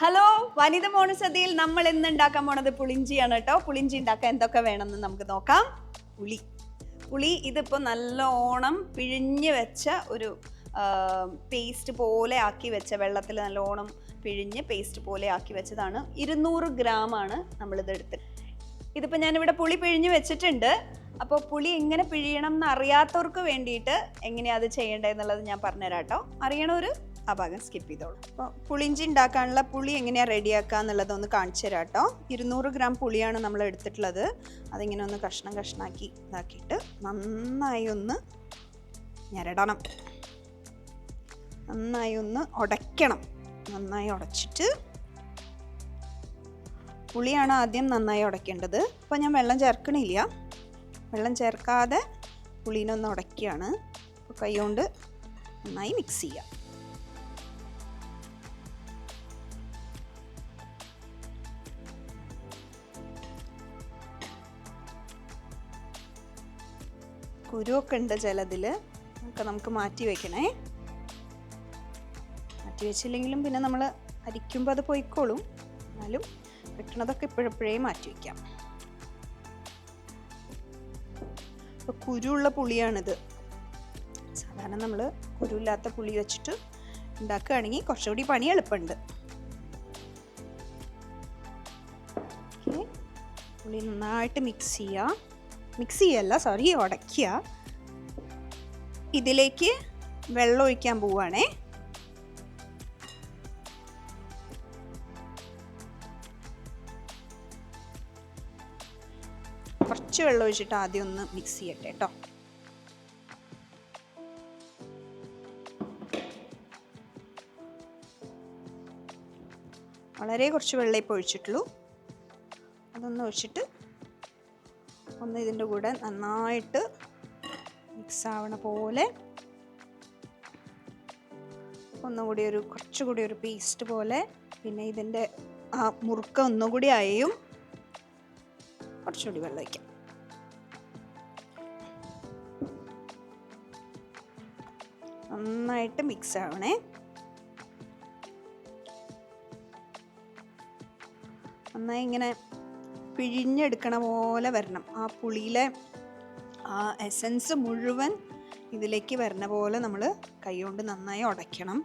Hello വനിത മോണസദ്യയിൽ നമ്മൾ ഇന്ന് ഉണ്ടാക്കാൻ പോണത് പുളിഞ്ചിയാണ് കേട്ടോ. പുളിഞ്ചി ഉണ്ടാക്കാൻ എന്തൊക്കെ വേണമെന്ന് നമുക്ക് നോക്കാം. പുളി. പുളി ഇതിപ്പോൾ നല്ലോണം പിഴിഞ്ഞ് വെച്ച ഒരു പേസ്റ്റ് പോലെ ആക്കി വെച്ച വെള്ളത്തിൽ നല്ലോണം പിഴിഞ്ഞ് പേസ്റ്റ് പോലെ ആക്കി വെച്ചതാണ്. ഇരുന്നൂറ് ഗ്രാമാണ് നമ്മളിത് എടുത്ത്. ഇതിപ്പോൾ ഞാനിവിടെ പുളി പിഴിഞ്ഞ് വെച്ചിട്ടുണ്ട്. അപ്പോൾ പുളി എങ്ങനെ പിഴിയണം എന്ന് അറിയാത്തവർക്ക് വേണ്ടിയിട്ട് എങ്ങനെയാണ് അത് ചെയ്യേണ്ടതെന്നുള്ളത് ഞാൻ പറഞ്ഞുതരാം കേട്ടോ. അറിയണവർ ആ ഭാഗം സ്കിപ്പ് ചെയ്തോളൂ. അപ്പോൾ പുളിഞ്ചി ഉണ്ടാക്കാനുള്ള പുളി എങ്ങനെയാണ് റെഡിയാക്കുക എന്നുള്ളത് ഒന്ന് കാണിച്ചു തരാം കേട്ടോ. ഇരുന്നൂറ് ഗ്രാം പുളിയാണ് നമ്മൾ എടുത്തിട്ടുള്ളത്. അതിങ്ങനെ ഒന്ന് കഷ്ണം കഷ്ണാക്കി ഇതാക്കിയിട്ട് നന്നായി ഒന്ന് ഞരടണം. നന്നായി ഒന്ന് ഉടയ്ക്കണം നന്നായി ഉടച്ചിട്ട് പുളിയാണ് ആദ്യം നന്നായി ഉടയ്ക്കേണ്ടത് അപ്പോൾ ഞാൻ വെള്ളം ചേർക്കണില്ല. വെള്ളം ചേർക്കാതെ പുളിനൊന്ന് ഉടയ്ക്കുകയാണ് അപ്പോൾ കൈ കൊണ്ട് നന്നായി മിക്സ് ചെയ്യുക കുരുവൊക്കെ ഉണ്ട് ചിലതിൽ ഒക്കെ നമുക്ക് മാറ്റി വയ്ക്കണേ മാറ്റി വെച്ചില്ലെങ്കിലും പിന്നെ നമ്മൾ അരിക്കുമ്പോൾ അത് പൊയ്ക്കോളും. എന്നാലും വെക്കണതൊക്കെ ഇപ്പോഴെപ്പോഴേ മാറ്റി വയ്ക്കാം ഇപ്പോൾ കുരുള്ള പുളിയാണിത്. സാധാരണ നമ്മൾ കുരുവില്ലാത്ത പുളി വെച്ചിട്ട് ഉണ്ടാക്കുകയാണെങ്കിൽ കുറച്ചുകൂടി പണി എളുപ്പമുണ്ട്. പുളി നന്നായിട്ട് മിക്സ് ചെയ്യുക മിക്സ് ചെയ്യല്ല സോറി ഉടയ്ക്കുക. ഇതിലേക്ക് വെള്ളം ഒഴിക്കാൻ പോവുകയാണേ. കുറച്ച് വെള്ളം ഒഴിച്ചിട്ട് ആദ്യം ഒന്ന് മിക്സ് ചെയ്യട്ടെ കേട്ടോ. വളരെ കുറച്ച് വെള്ളം ഇപ്പോൾ ഒഴിച്ചിട്ടുള്ളൂ. അതൊന്ന് ഒഴിച്ചിട്ട് ഒന്ന് ഇതിന്റെ കൂടെ നന്നായിട്ട് മിക്സ് ആവണ പോലെ ഒന്നുകൂടി ഒരു കുറച്ചുകൂടി ഒരു പേസ്റ്റ് പോലെ പിന്നെ ഇതിന്റെ ആ മുറുക്ക ഒന്നുകൂടി ആയും കുറച്ചുകൂടി വെള്ളം വയ്ക്കാം നന്നായിട്ട് മിക്സ് ആവണേ നന്നായി ഇങ്ങനെ പിഴിഞ്ഞെടുക്കണ പോലെ വരണം. ആ പുളിയിലെ ആ എസൻസ് മുഴുവൻ ഇതിലേക്ക് വരണ പോലെ നമ്മൾ കൈകൊണ്ട് നന്നായി ഉടയ്ക്കണം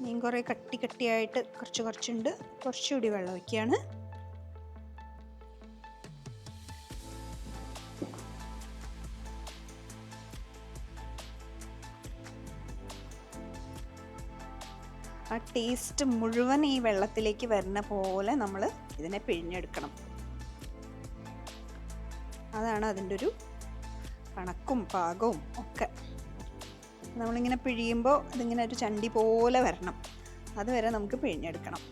മീൻ കുറേ കട്ടി കട്ടിയായിട്ട് കുറച്ച് കുറച്ചുണ്ട്. കുറച്ചുകൂടി വെള്ളം വയ്ക്കുകയാണ് ആ ടേസ്റ്റ് മുഴുവൻ ഈ വെള്ളത്തിലേക്ക് വരുന്ന പോലെ നമ്മൾ ഇതിനെ പിഴിഞ്ഞെടുക്കണം. അതാണ് അതിന്റെ ഒരു കണക്കും പാകവും ഒക്കെ. നമ്മളിങ്ങനെ പിഴിയുമ്പോൾ അതിങ്ങനെ ഒരു ചണ്ടി പോലെ വരണം. അതുവരെ നമുക്ക് പിഴിഞ്ഞെടുക്കണം.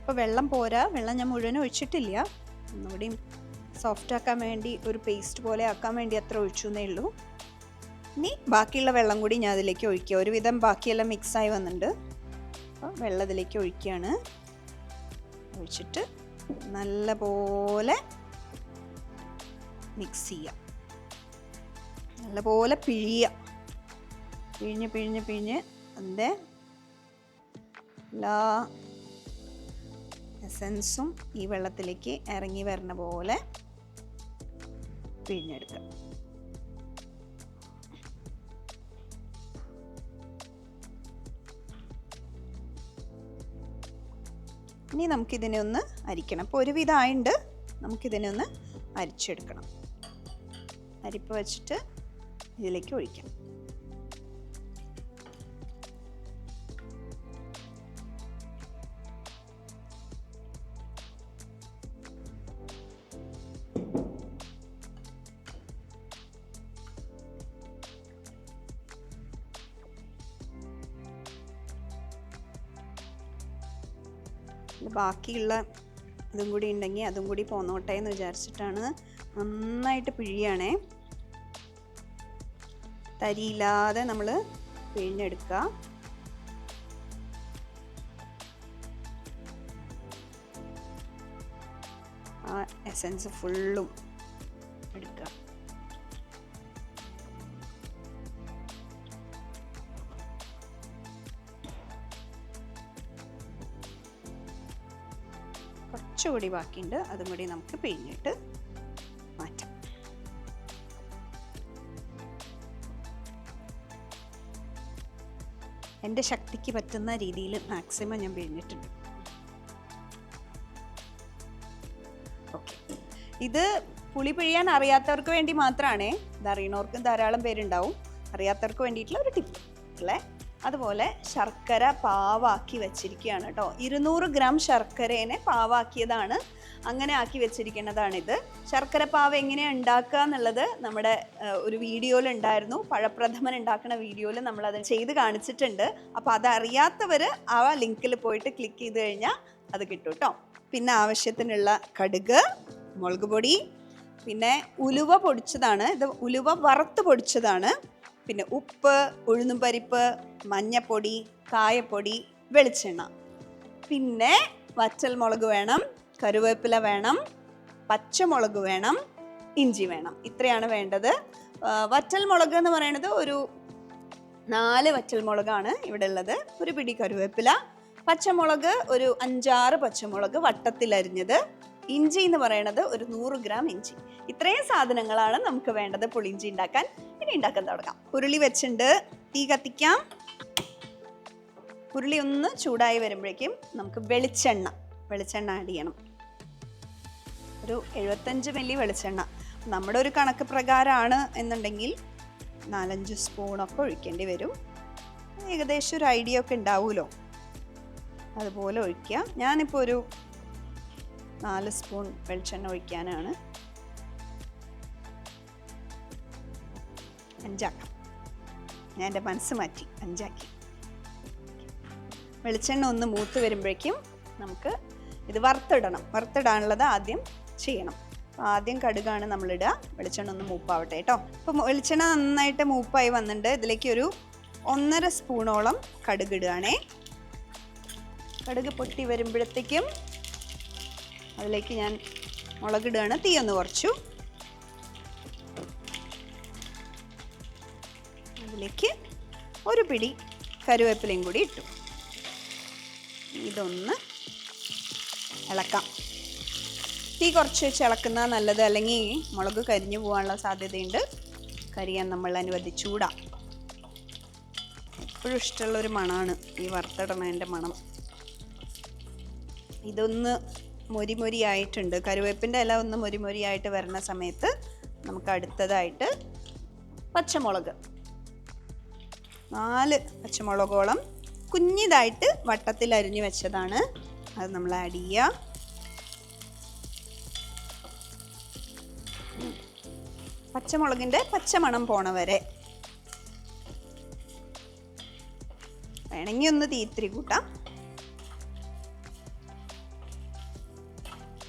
അപ്പോൾ വെള്ളം പോരാ. വെള്ളം ഞാൻ മുഴുവൻ ഒഴിച്ചിട്ടില്ല. ഒന്നുകൂടിയും സോഫ്റ്റ് ആക്കാൻ വേണ്ടി ഒരു പേസ്റ്റ് പോലെ ആക്കാൻ വേണ്ടി അത്ര ഒഴിച്ചു എന്നേ ഉള്ളൂ. ഇനി ബാക്കിയുള്ള വെള്ളം കൂടി ഞാൻ അതിലേക്ക് ഒഴിക്കുക. ഒരുവിധം ബാക്കിയെല്ലാം മിക്സായി വന്നിട്ടുണ്ട്. അപ്പോൾ വെള്ളം ഇതിലേക്ക് ഒഴിക്കുകയാണ്. ഒഴിച്ചിട്ട് നല്ലപോലെ മിക്സ് ചെയ്യുക നല്ലപോലെ പിഴിയുക പിഴിഞ്ഞ് പിഴിഞ്ഞ് പിഴിഞ്ഞ് അതിന്റെ എല്ലാ എസൻസും ഈ വെള്ളത്തിലേക്ക് ഇറങ്ങി വരുന്ന പോലെ പിഴിഞ്ഞെടുക്കുക. ഇനി നമുക്കിതിനെ ഒന്ന് അരിക്കണം. അപ്പോൾ ഒരുവിധമായുണ്ട് നമുക്കിതിനെ ഒന്ന് അരിച്ചെടുക്കണം. അരിപ്പ് വെച്ചിട്ട് ഇതിലേക്ക് ഒഴിക്കാം. ബാക്കിയുള്ള ഇതും കൂടി ഉണ്ടെങ്കിൽ അതും കൂടി പോന്നോട്ടെ എന്ന് വിചാരിച്ചിട്ടാണ് നന്നായിട്ട് പിഴിയാണേ. തരിയില്ലാതെ നമ്മൾ പിഴിഞ്ഞെടുക്കുക. ആ എസൻസ് ഫുള്ളും കുറച്ചുകൂടി ബാക്കിയുണ്ട്. അതും കൂടി നമുക്ക് പിഴിഞ്ഞിട്ട് മാറ്റാം. എന്റെ ശക്തിക്ക് പറ്റുന്ന രീതിയിൽ മാക്സിമം ഞാൻ പിഴിഞ്ഞിട്ടുണ്ട്. ഓക്കെ. ഇത് പുളി പിഴിയാൻ അറിയാത്തവർക്ക് വേണ്ടി മാത്രമാണേ. ഇത് അറിയണവർക്കും ധാരാളം പേരുണ്ടാവും. അറിയാത്തവർക്ക് വേണ്ടിയിട്ടുള്ള ഒരു ടിപ്പ്. അല്ലേ? അതുപോലെ ശർക്കര പാവാക്കി വെച്ചിരിക്കുകയാണ് കേട്ടോ. ഇരുന്നൂറ് ഗ്രാം ശർക്കരേനെ പാവാക്കിയതാണ്. അങ്ങനെ ആക്കി വെച്ചിരിക്കുന്നതാണിത്. ശർക്കര പാവ എങ്ങനെ ഉണ്ടാക്കുക എന്നുള്ളത് നമ്മുടെ ഒരു വീഡിയോയിൽ ഉണ്ടായിരുന്നു പഴപ്രഥമൻ ഉണ്ടാക്കുന്ന വീഡിയോയിൽ നമ്മളത് ചെയ്ത് കാണിച്ചിട്ടുണ്ട്. അപ്പോൾ അതറിയാത്തവർ ആ ലിങ്കിൽ പോയിട്ട് ക്ലിക്ക് ചെയ്ത് കഴിഞ്ഞാൽ അത് കിട്ടും കേട്ടോ. പിന്നെ ആവശ്യത്തിനുള്ള കടുക് മുളക് പൊടി പിന്നെ ഉലുവ പൊടിച്ചതാണ്. ഇത് ഉലുവ വറുത്ത് പൊടിച്ചതാണ്. പിന്നെ ഉപ്പ് ഉഴുന്നും പരിപ്പ് മഞ്ഞപ്പൊടി കായപ്പൊടി വെളിച്ചെണ്ണ. പിന്നെ വറ്റൽ മുളക് വേണം കരുവേപ്പില വേണം പച്ചമുളക് വേണം ഇഞ്ചി വേണം. ഇത്രയാണ് വേണ്ടത്. വറ്റൽ മുളക് എന്ന് പറയുന്നത് ഒരു നാല് വറ്റൽ മുളകാണ് ഇവിടെ ഉള്ളത്. ഒരു പിടി കരുവേപ്പില പച്ചമുളക് ഒരു അഞ്ചാറ് പച്ചമുളക് വട്ടത്തിലരിഞ്ഞത്. ഇഞ്ചി എന്ന് പറയുന്നത് ഒരു നൂറ് ഗ്രാം ഇഞ്ചി. ഇത്രയും സാധനങ്ങളാണ് നമുക്ക് വേണ്ടത് പുളിഞ്ചി ഉണ്ടാക്കാൻ. ഇനി ഉണ്ടാക്കാൻ തുടങ്ങാം. ഉരുളി വെച്ചിട്ടുണ്ട്. തീ കത്തിക്കാം. ഉരുളി ഒന്ന് ചൂടായി വരുമ്പോഴേക്കും നമുക്ക് വെളിച്ചെണ്ണ വെളിച്ചെണ്ണ ആഡ് ചെയ്യണം. ഒരു എഴുപത്തഞ്ച് മില്ലി വെളിച്ചെണ്ണ. നമ്മുടെ ഒരു കണക്ക് പ്രകാരമാണ് എന്നുണ്ടെങ്കിൽ നാലഞ്ച് സ്പൂണൊക്കെ ഒഴിക്കേണ്ടി വരും. ഏകദേശം ഒരു ഐഡിയ ഒക്കെ ഉണ്ടാവുമല്ലോ അതുപോലെ ഒഴിക്കുക ഞാനിപ്പോൾ ഒരു നാല് സ്പൂൺ വെളിച്ചെണ്ണ ഒഴിക്കാനാണ്. അഞ്ചാക്കാം. ഞാൻ എന്റെ മനസ്സ് മാറ്റി അഞ്ചാക്കി. വെളിച്ചെണ്ണ ഒന്ന് മൂത്ത് വരുമ്പോഴേക്കും നമുക്ക് ഇത് വറുത്തിടണം. വറുത്തിടാനുള്ളത് ആദ്യം ചെയ്യണം. അപ്പോൾ ആദ്യം കടുകാണ് നമ്മളിടുക. വെളിച്ചെണ്ണ ഒന്ന് മൂപ്പാവട്ടെ കേട്ടോ. അപ്പോൾ വെളിച്ചെണ്ണ നന്നായിട്ട് മൂപ്പായി വന്നിട്ടുണ്ട്. ഇതിലേക്ക് ഒരു ഒന്നര സ്പൂണോളം കടുക് ഇടുകയാണേ. കടുക് പൊട്ടി വരുമ്പോഴത്തേക്കും അതിലേക്ക് ഞാൻ മുളകിടുകയാണ്. തീ ഒന്ന് കുറച്ചു. അതിലേക്ക് ഒരു പിടി കരുവേപ്പിലയും കൂടി ഇട്ടു. ഇതൊന്ന് ഇളക്കാം. തീ കുറച്ച് വെച്ച് ഇളക്കുന്ന നല്ലത്. അല്ലെങ്കിൽ മുളക് കരിഞ്ഞു പോകാനുള്ള സാധ്യതയുണ്ട്. കരിയാൻ നമ്മൾ അനുവദിച്ചൂടാ എപ്പോഴും ഇഷ്ടമുള്ളൊരു മണമാണ് ഈ വറുത്തിടണതിന്റെ മണം. ഇതൊന്ന് മൊരി മൊരി ആയിട്ടുണ്ട് കരുവേപ്പിന്റെ ഇല ഒന്ന് മൊരി മൊരി ആയിട്ട് വരുന്ന സമയത്ത് നമുക്ക് അടുത്തതായിട്ട് പച്ചമുളക്. നാല് പച്ചമുളകോളം കുഞ്ഞിതായിട്ട് വട്ടത്തിൽ അരിഞ്ഞു വെച്ചതാണ്. അത് നമ്മൾ ആഡ് ചെയ്യുക പച്ചമുളകിന്റെ പച്ചമണം പോണ വരെ വേണമെങ്കിൽ ഒന്ന് തീത്തിരി കൂട്ടാം.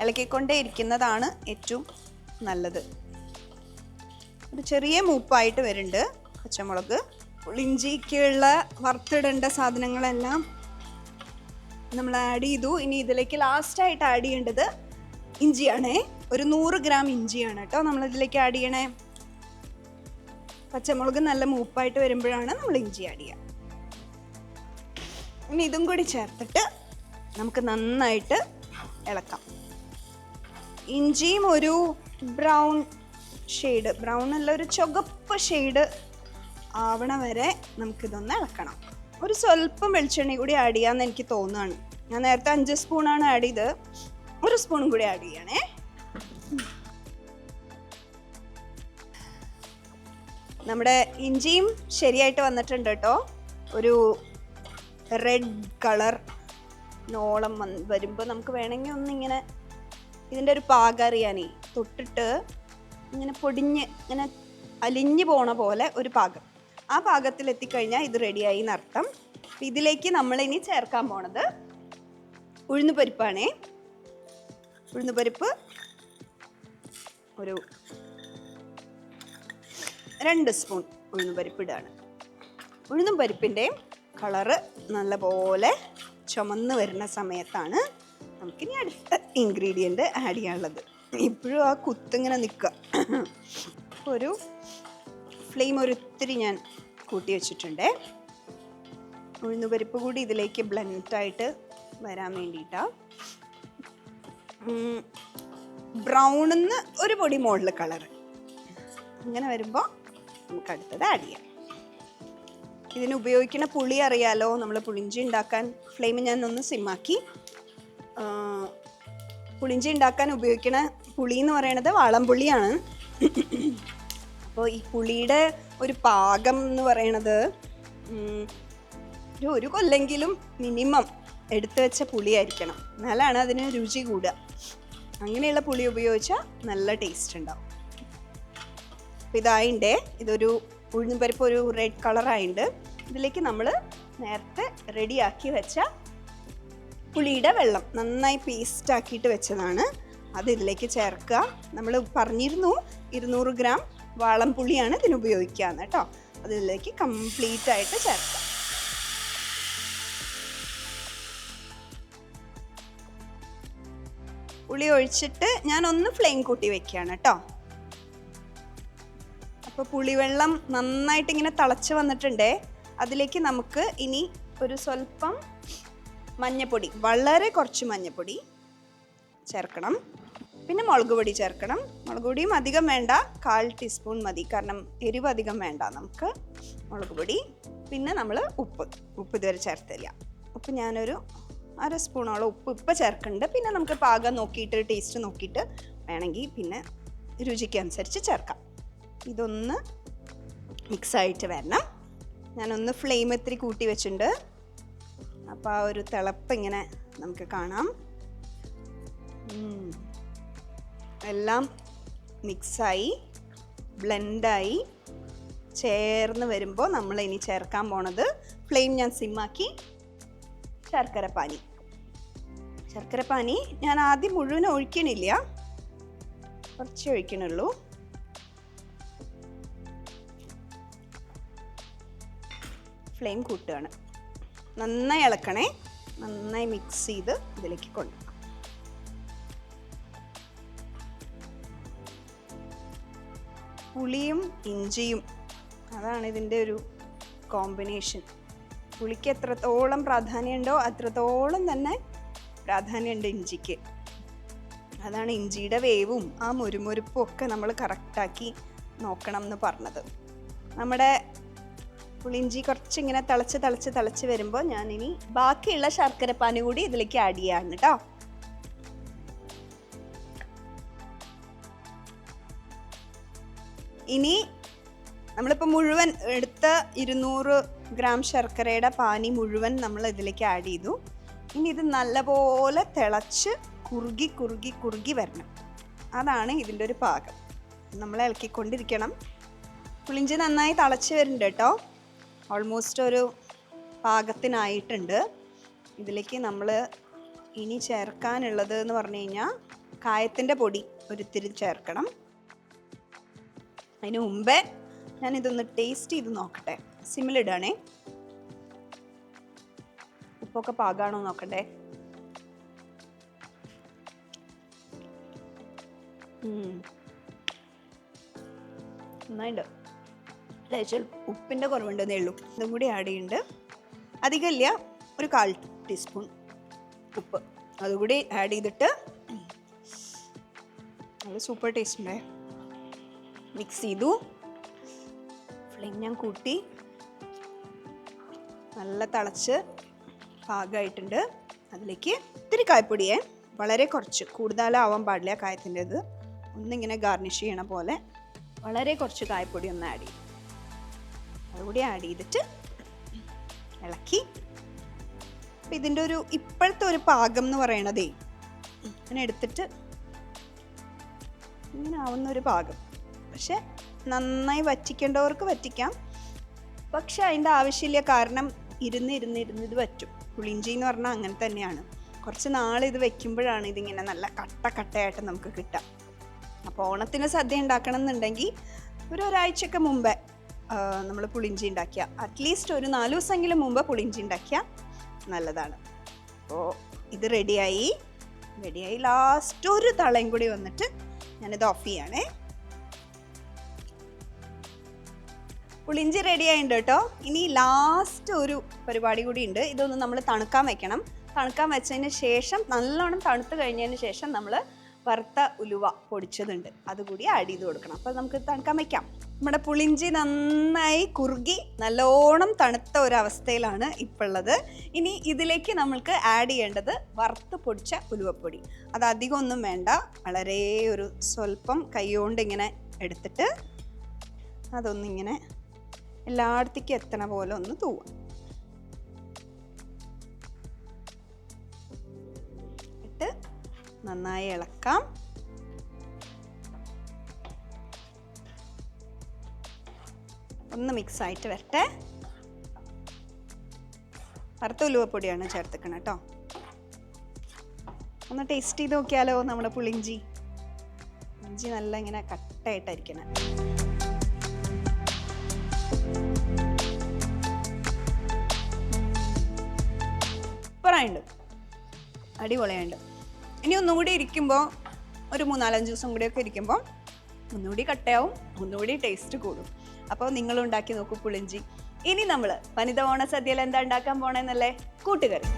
ഇളക്കിക്കൊണ്ടേ ഇരിക്കുന്നതാണ് ഏറ്റവും നല്ലത്. ഒരു ചെറിയ മൂപ്പായിട്ട് വരുന്നുണ്ട്. പച്ചമുളക് പുളിഞ്ചിക്കുള്ള വറുത്തിടേണ്ട സാധനങ്ങളെല്ലാം നമ്മൾ ആഡ് ചെയ്തു. ഇനി ഇതിലേക്ക് ലാസ്റ്റായിട്ട് ആഡ് ചെയ്യേണ്ടത് ഇഞ്ചിയാണേ. ഒരു നൂറ് ഗ്രാം ഇഞ്ചിയാണ് കേട്ടോ നമ്മൾ ഇതിലേക്ക് ആഡ് ചെയ്യണേ. പച്ചമുളക് നല്ല മൂപ്പായിട്ട് വരുമ്പോഴാണ് നമ്മൾ ഇഞ്ചി ആഡ് ചെയ്യുക. ഇനി ഇതും കൂടി ചേർത്തിട്ട് നമുക്ക് നന്നായിട്ട് ഇളക്കാം. ഇഞ്ചിയും ഒരു ബ്രൗൺ ഷെയ്ഡ് ബ്രൗൺ അല്ല ഒരു ചുവപ്പ് ഷെയ്ഡ് ആവണ വരെ നമുക്കിതൊന്ന് ഇളക്കണം. ഒരു സ്വല്പം വെളിച്ചെണ്ണ കൂടി ആഡ് ചെയ്യാമെന്ന് എനിക്ക് തോന്നുകയാണ്. ഞാൻ നേരത്തെ അഞ്ച് സ്പൂണാണ് ആഡ് ചെയ്ത് ഒരു സ്പൂണും കൂടി ആഡ് ചെയ്യണേ. നമ്മുടെ ഇഞ്ചിയും ശരിയായിട്ട് വന്നിട്ടുണ്ട് കേട്ടോ. ഒരു റെഡ് കളർ നോളം വരുമ്പോൾ നമുക്ക് വേണമെങ്കിൽ ഒന്നിങ്ങനെ ഇതിന്റെ ഒരു പാകം അറിയാനേ തൊട്ടിട്ട് ഇങ്ങനെ പൊടിഞ്ഞ് ഇങ്ങനെ അലിഞ്ഞു പോണ പോലെ ഒരു പാകം. ആ പാകത്തിൽ എത്തിക്കഴിഞ്ഞാൽ ഇത് റെഡിയായി എന്നർത്ഥം. ഇതിലേക്ക് നമ്മൾ ഇനി ചേർക്കാൻ പോണത് ഉഴുന്ന് പരിപ്പാണേ. ഉഴുന്ന് പരിപ്പ് ഒരു രണ്ട് സ്പൂൺ ഉഴുന്ന് പരിപ്പ് ഇടാണ്. ഉഴുന്നും പരിപ്പിന്റെയും കളറ് നല്ലപോലെ ചുമന്ന് വരുന്ന സമയത്താണ് നമുക്കിനി അടുത്ത ഇൻഗ്രീഡിയന്റ് ആഡ് ചെയ്യാനുള്ളത്. ഇപ്പോഴും ആ കുത്തിങ്ങനെ നിൽക്കുക. ഒരു ഫ്ലെയിം ഒരുത്തിരി ഞാൻ കൂട്ടി വെച്ചിട്ടുണ്ട്. ഉഴുന്നുപരിപ്പ് കൂടി ഇതിലേക്ക് ബ്ലെൻഡായിട്ട് വരാൻ വേണ്ടിയിട്ടാണ് ബ്രൗണിന്ന് ഒരു പൊടി മുകളിൽ കളർ അങ്ങനെ വരുമ്പോൾ നമുക്ക് അടുത്തത് ആഡ് ചെയ്യാം. ഇതിന് ഉപയോഗിക്കുന്ന പുളി അറിയാലോ? നമ്മൾ പുളിഞ്ചി ഉണ്ടാക്കാൻ ഫ്ലെയിം ഞാൻ ഒന്ന് സിമ്മാക്കി പുളിഞ്ചി ഉണ്ടാക്കാൻ ഉപയോഗിക്കുന്ന പുളി എന്ന് പറയുന്നത് വാളംപുളിയാണ് അപ്പോൾ ഈ പുളിയുടെ ഒരു പാകം എന്ന് പറയണത് ഒരു ഒരു കൊല്ലെങ്കിലും മിനിമം എടുത്തു വെച്ച പുളിയായിരിക്കണം. എന്നാലാണ് അതിന് രുചി കൂടുക. അങ്ങനെയുള്ള പുളി ഉപയോഗിച്ചാൽ നല്ല ടേസ്റ്റ് ഉണ്ടാവും. അപ്പോൾ ഇതായിണ്ടേ. ഇതൊരു ഉഴുന്നുപരിപ്പ് ഒരു റെഡ് കളറായിണ്ട് ഇതിലേക്ക് നമ്മൾ നേരത്തെ റെഡിയാക്കി വെച്ച പുളിയുടെ വെള്ളം നന്നായി പേസ്റ്റ് ആക്കിയിട്ട് വെച്ചതാണ്. അത് ഇതിലേക്ക് ചേർക്കുക. നമ്മൾ പറഞ്ഞിരുന്നു ഇരുന്നൂറ് ഗ്രാം വാളം പുളിയാണ് ഇതിന് ഉപയോഗിക്കാന്ന് കേട്ടോ. അതിലേക്ക് കംപ്ലീറ്റ് ആയിട്ട് ചേർക്കാം. പുളി ഒഴിച്ചിട്ട് ഞാൻ ഒന്ന് ഫ്ലെയിം കൂട്ടി വെക്കുകയാണ് കേട്ടോ. അപ്പോൾ പുളിവെള്ളം നന്നായിട്ട് ഇങ്ങനെ തിളച്ച് വന്നിട്ടുണ്ടേ. അതിലേക്ക് നമുക്ക് ഇനി ഒരു സ്വല്പം മഞ്ഞപ്പൊടി വളരെ കുറച്ച് മഞ്ഞപ്പൊടി ചേർക്കണം. പിന്നെ മുളക് പൊടി ചേർക്കണം. മുളക് പൊടിയും അധികം വേണ്ട കാൽ ടീസ്പൂൺ മതി കാരണം എരിവ് അധികം വേണ്ട നമുക്ക് മുളക് പൊടി. പിന്നെ നമ്മൾ ഉപ്പ് ഉപ്പ് ഇതുവരെ ചേർത്തില്ല. ഉപ്പ് ഞാനൊരു അര സ്പൂണോളം ഉപ്പ് ഇപ്പം ചേർക്കുന്നുണ്ട് പിന്നെ നമുക്ക് പാകം നോക്കിയിട്ട് ടേസ്റ്റ് നോക്കിയിട്ട് വേണമെങ്കിൽ പിന്നെ രുചിക്കനുസരിച്ച് ചേർക്കാം. ഇതൊന്ന് മിക്സായിട്ട് വരണം. ഞാനൊന്ന് ഫ്ലെയിം ഇത്തിരി കൂട്ടി വെച്ചിട്ടുണ്ട്. അപ്പോൾ ആ ഒരു തിളപ്പ് ഇങ്ങനെ നമുക്ക് കാണാം. എല്ലാം മിക്സായി ബ്ലെൻഡായി ചേർന്ന് വരുമ്പോൾ നമ്മൾ ഇനി ചേർക്കാൻ പോണത് ഫ്ലെയിം ഞാൻ സിമ്മാക്കി ശർക്കര പാനി. ശർക്കര പാനി ഞാൻ ആദ്യം മുഴുവൻ ഒഴിക്കണില്ല. കുറച്ച് ഒഴിക്കണുള്ളൂ. ഫ്ലെയിം കൂട്ടുകയാണ്. നന്നായി ഇളക്കണേ. നന്നായി മിക്സ് ചെയ്ത് ഇതിലേക്ക് കൊണ്ടുപോകാം പുളിയും ഇഞ്ചിയും അതാണ് ഇതിന്റെ ഒരു കോമ്പിനേഷൻ പുളിക്ക് എത്രത്തോളം പ്രാധാന്യമുണ്ടോ അത്രത്തോളം തന്നെ പ്രാധാന്യമുണ്ട് ഇഞ്ചിക്ക്. അതാണ് ഇഞ്ചിയുടെ വേവും ആ മുരുമുരുപ്പും ഒക്കെ നമ്മൾ കറക്റ്റാക്കി നോക്കണം എന്ന് പറഞ്ഞത്. നമ്മുടെ പുളിഞ്ചി കുറച്ചിങ്ങനെ തിളച്ച് തിളച്ച് തിളച്ച് വരുമ്പോൾ ഞാനിനി ബാക്കിയുള്ള ശർക്കര പാനി കൂടി ഇതിലേക്ക് ആഡ് ചെയ്യാണ് കേട്ടോ ഇനി നമ്മളിപ്പോൾ മുഴുവൻ എടുത്ത ഇരുന്നൂറ് ഗ്രാം ശർക്കരയുടെ പാനി മുഴുവൻ നമ്മൾ ഇതിലേക്ക് ആഡ് ചെയ്തു. ഇനി ഇത് നല്ലപോലെ തിളച്ച് കുറുകി കുറുകി കുറുകി വരണം. അതാണ് ഇതിന്റെ ഒരു പാകം. നമ്മൾ ഇളക്കിക്കൊണ്ടിരിക്കണം. പുളിഞ്ചി നന്നായി തിളച്ച് വരുന്നുണ്ട് കേട്ടോ ഓൾമോസ്റ്റ് ഒരു പാകത്തിനായിട്ടുണ്ട്. ഇതിലേക്ക് നമ്മൾ ഇനി ചേർക്കാനുള്ളത് എന്ന് പറഞ്ഞു കഴിഞ്ഞാൽ കായത്തിന്റെ പൊടി ഒരിത്തിരി ചേർക്കണം. അതിന് മുമ്പേ ഞാൻ ഇതൊന്ന് ടേസ്റ്റ് ചെയ്ത് നോക്കട്ടെ. സിമ്മിലിടണേ ഉപ്പൊക്കെ പാകാണോ നോക്കട്ടെ. ഉം. ലേശം ഉപ്പിന്റെ കുറവുണ്ടെന്നേ ഉള്ളൂ. ഇതും കൂടി ആഡ് ചെയ്യുന്നുണ്ട് അധികമില്ല. ഒരു കാൽ ടീസ്പൂൺ ഉപ്പ്. അതുകൂടി ആഡ് ചെയ്തിട്ട് നല്ല സൂപ്പർ ടേസ്റ്റ് ഉണ്ടേ. മിക്സ് ചെയ്തു. ഫ്ലെയിം ഞാൻ കൂട്ടി. നല്ല തിളച്ച് പാകമായിട്ടുണ്ട് അതിലേക്ക് ഇത്തിരി കായപ്പൊടിയെ. വളരെ കുറച്ച്. കൂടുതലാവാൻ പാടില്ല കായത്തിന്റെത്. ഒന്നിങ്ങനെ ഗാർണിഷ് ചെയ്യണ പോലെ. വളരെ കുറച്ച് കായപ്പൊടി ഒന്ന് ആഡ് ചെയ്യും. അതുകൂടി ആഡ് ചെയ്തിട്ട് ഇളക്കി. അപ്പം ഇതിന്റെ ഒരു ഇപ്പോഴത്തെ ഒരു പാകം എന്ന് പറയണതേ ഇങ്ങനെ എടുത്തിട്ട് ഇങ്ങനെ ആവുന്ന ഒരു പാകം. പക്ഷെ നന്നായി വറ്റിക്കേണ്ടവർക്ക് വറ്റിക്കാം. പക്ഷെ അതിന്റെ ആവശ്യമില്ല. കാരണം ഇരുന്ന് ഇരുന്ന് ഇരുന്ന് ഇത് വറ്റും. പുളിഞ്ചി എന്ന് പറഞ്ഞാൽ അങ്ങനെ തന്നെയാണ്. കുറച്ച് നാൾ ഇത് വെക്കുമ്പോഴാണ് ഇതിങ്ങനെ നല്ല കട്ട കട്ടയായിട്ട് നമുക്ക് കിട്ടുക. അപ്പോൾ ഓണത്തിന് സദ്യ ഉണ്ടാക്കണം എന്നുണ്ടെങ്കിൽ ഒരു ഒരാഴ്ചയൊക്കെ മുമ്പേ നമ്മൾ പുളിഞ്ചി ഉണ്ടാക്കിയ. അറ്റ്ലീസ്റ്റ് ഒരു നാല് ദിവസമെങ്കിലും മുമ്പ് പുളിഞ്ചി ഉണ്ടാക്കിയ നല്ലതാണ്. അപ്പോൾ ഇത് റെഡിയായി റെഡിയായി ലാസ്റ്റ് ഒരു തളയും കൂടി വന്നിട്ട് ഞാനിത് ഓഫ് ചെയ്യണേ. പുളിഞ്ചി റെഡി ആയിട്ടുണ്ട് കേട്ടോ. ഇനി ലാസ്റ്റ് ഒരു പരിപാടി കൂടി ഉണ്ട്. ഇതൊന്ന് നമ്മൾ തണുക്കാൻ വെക്കണം. തണുക്കാൻ വെച്ചതിന് ശേഷം നല്ലോണം തണുത്ത് കഴിഞ്ഞതിന് ശേഷം നമ്മൾ വറുത്ത ഉലുവ പൊടിച്ചതുണ്ട്. അതുകൂടി ആഡ് ചെയ്ത് കൊടുക്കണം. അപ്പോൾ നമുക്ക് തണുക്കാൻ വയ്ക്കാം നമ്മുടെ പുളിഞ്ചി നന്നായി കുറുകി നല്ലോണം തണുത്ത ഒരു അവസ്ഥയിലാണ് ഇപ്പോൾ ഉള്ളത് ഇനി ഇതിലേക്ക് നമ്മൾക്ക് ആഡ് ചെയ്യേണ്ടത് വറുത്ത് പൊടിച്ച ഉലുവപ്പൊടി. അത് അധികം ഒന്നും വേണ്ട. വളരെ ഒരു സ്വല്പം കൈകൊണ്ട് ഇങ്ങനെ എടുത്തിട്ട് അതൊന്നിങ്ങനെ എല്ലായിടത്തേക്കും എത്തണ പോലെ ഒന്ന് തൂവാം. ഇട്ട് നന്നായി ഇളക്കാം. ഒന്ന് മിക്സ് ആയിട്ട് വരട്ടെ. വറുത്ത ഉലുവപ്പൊടിയാണ് ചേർത്തിക്കണം കേട്ടോ ഒന്ന് ടേസ്റ്റ് ചെയ്ത് നോക്കിയാലോ നമ്മുടെ പുളിഞ്ചി ഇഞ്ചി നല്ല ഇങ്ങനെ കട്ടായിട്ടായിരിക്കണം സൂപ്പറായുണ്ട് അടിപൊളിയുണ്ട്. ഇനി ഒന്നുകൂടി ഇരിക്കുമ്പോൾ ഒരു മൂന്നാലഞ്ച് ദിവസം കൂടിയൊക്കെ ഇരിക്കുമ്പോൾ ഒന്നുകൂടി കട്ടയാവും ഒന്നുകൂടി ടേസ്റ്റ് കൂടും. അപ്പോൾ നിങ്ങൾ ഉണ്ടാക്കി നോക്കൂ പുളിഞ്ചി. ഇനി നമ്മൾ വനിത ഓണസദ്യയിൽ എന്താ ഉണ്ടാക്കാൻ പോണെന്നല്ലേ? കൂട്ടുകറി.